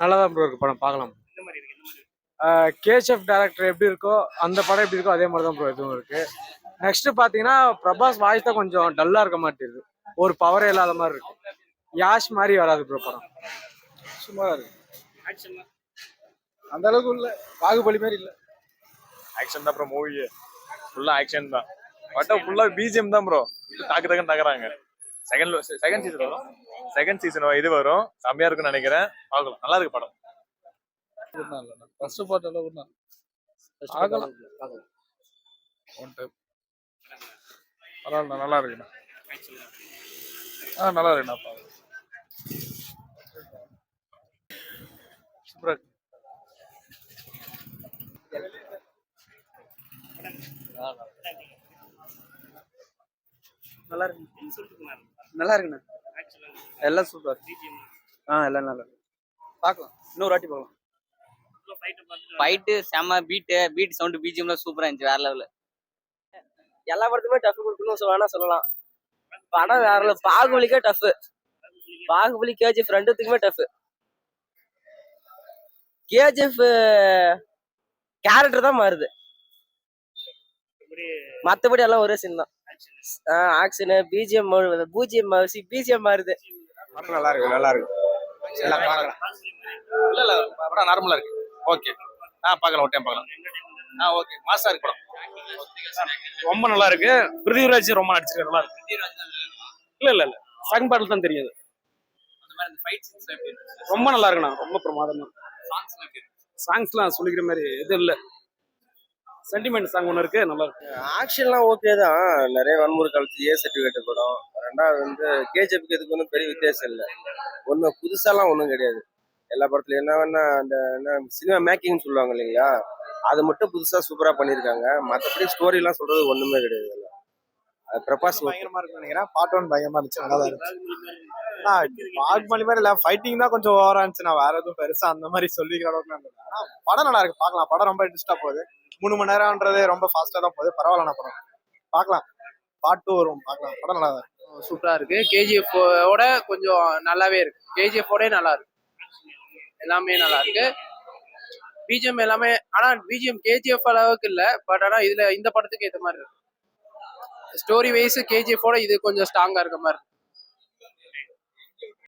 நல்லா தான் ப்ரோ இருக்கு படம் பார்க்கலாம். இந்த மாதிரி இருக்கு இந்த மாதிரி இருக்கு? கேஷிஎஃப் டேரக்டர் எப்படி இருக்கோ அந்த படம் எப்படி இருக்கோ அதே மாதிரி தான் ப்ரோ இதுவும் இருக்கு. நெக்ஸ்ட் பாத்தீங்கன்னா பிரபாஸ் வாய்ஸ் தான் கொஞ்சம் டல்லா இருக்க மாட்டேங்குது. ஒரு பவரே இல்லாத மாதிரி இருக்கு. யாஷ் மாதிரி வராது ப்ரோ படம். சும்மா இருக்கு. அந்த அளவுக்கு இல்ல. பாகுபலி மாதிரி இல்ல. ஆக்ஷன் தான் ப்ரோ மூவி ஃபுல்லா ஆக்ஷன் தான். பட் ஃபுல்லா பிஜிஎம் தான் ப்ரோ தாக்கு தாக்கு நகராங்க செகண்ட் செகண்ட் சீசன் வரும். செகண்ட் சீசன் இது வரும். செம்மையா இருக்கும்னு நினைக்கிறேன். பார்க்கலாம். நல்லா இருக்கு படம். ஃபர்ஸ்ட் பார்ட் ஒண்ணா பார்க்கலாம் ஒன் டைம் பரவாயில்ல நல்லா இருக்குண்ணா. ஆ நல்லா இருக்குண்ணா பார்க்கலாம். சூப்பரா இருக்கு. நல்லா இருக்கு நல்லா இருக்குண்ணா எல்லாம் சூப்பர். பிஜிஎம் ஆ எல்லாம் நல்லா இருக்கு. பார்க்கலாம் இன்னொரு வாட்டி பார்க்கலாம் ஃபைட்டை செம்ம பீட்டு பீட் சவுண்டு பிஜிஎம்ல சூப்பரா இருந்துச்சு வேற லெவலு எல்லா படத்துமே டஃப் கொடுக்கணும் வேணா சொல்லலாம். படம் வேற level. பாகுபலிக்கே டஃப் பாகுபலி கேஜிஎஃப் ரெண்டுத்துக்குமே டஃப் கேஜிஎஃப் கேரக்டர் தான் மாறுது. இப்படி மத்தபடி எல்லாம் ஒரே சீன் தான். ஆக்ஷன் பிஜிஎம் பூஜிஎம் பிஜிஎம் மாறுது படம் நல்லா இருக்கு நல்லா இருக்கு. எல்லாம் பார்க்கலாம். இல்ல இல்ல படம் நார்மலா இருக்கு. ஓகே ஆ பார்க்கலாம் ஒரு டைம் பார்க்கலாம். ஆ ஓகே மாசா இருக்கு படம். ரொம்ப நல்லா இருக்கு. பிருத்திவிராஜ் ரொம்ப நடிச்சிருக்காரு நல்லா இருக்கு. இல்ல இல்ல இல்ல. செகண்ட் பார்ட்ல தான் தெரியுது. ரொம்ப நல்லா இருக்குண்ணா. ரொம்ப பிரமாதம் சாங்ஸ்லாம் சொல்லிக்கிற மாதிரி இது இல்ல. சென்டிமெண்ட் சாங் ஒன்று இருக்கு நல்லா இருக்கு. ஆக்ஷன்லாம் ஓகே தான். நிறைய வன்முறை கழிச்சு ஏ சர்டிஃபிகேட் படம். ரெண்டாவது வந்து கேஜிஎஃப்க்கு இதுக்கு ஒன்றும் பெரிய வித்தியாசம் இல்லை. ஒன்றும் புதுசாலாம் ஒன்றும் கிடையாது. எல்லா படத்துலையும் என்ன வேணா அந்த என்ன சினிமா மேக்கிங்னு சொல்லுவாங்க இல்லைங்களா? அது மட்டும் புதுசாக சூப்பராக பண்ணியிருக்காங்க. மற்றபடி ஸ்டோரிலாம் சொல்றது ஒன்றுமே கிடையாது. பிரபாஸ் okay. பயங்கரமா இருக்குன்னு நினைக்கிறேன். பார்ட் ஒன் பயங்கரமா இருந்துச்சு. நல்லா தான் இருந்துச்சு. பாகுபலி மாதிரி இல்ல ஃபைட்டிங் தான் கொஞ்சம் ஓவரா இருந்துச்சு. நான் வேற எதுவும் பெருசா அந்த மாதிரி சொல்லிக்கிற அளவுக்கு நான் ஆனா படம் நல்லா இருக்கு. பார்க்கலாம். படம் ரொம்ப இன்ட்ரெஸ்டா போகுது. மூணு மணி நேரம்ன்றது ரொம்ப ஃபாஸ்டா தான் போகுது. பரவாயில்ல படம். பார்க்கலாம். பாட்டு வரும். பார்க்கலாம். படம் நல்லா தான் இருக்கு. சூப்பரா இருக்கு. கேஜிஎஃப் ஓட கொஞ்சம் நல்லாவே இருக்கு. கேஜிஎஃப் ஓட நல்லா இருக்கு. எல்லாமே நல்லா இருக்கு. பிஜிஎம் எல்லாமே ஆனா பிஜிஎம் கேஜிஎஃப் அளவுக்கு இல்ல. பட் ஆனா இதுல இந்த படத்துக்கு ஏத்த மாதிரி இருக்கு. ஸ்டோரி வைஸ் கேஜிஎஃப் ஓட இது கொஞ்சம் ஸ்ட்ராங்கா இருக்க மாதிரி இருக்கு.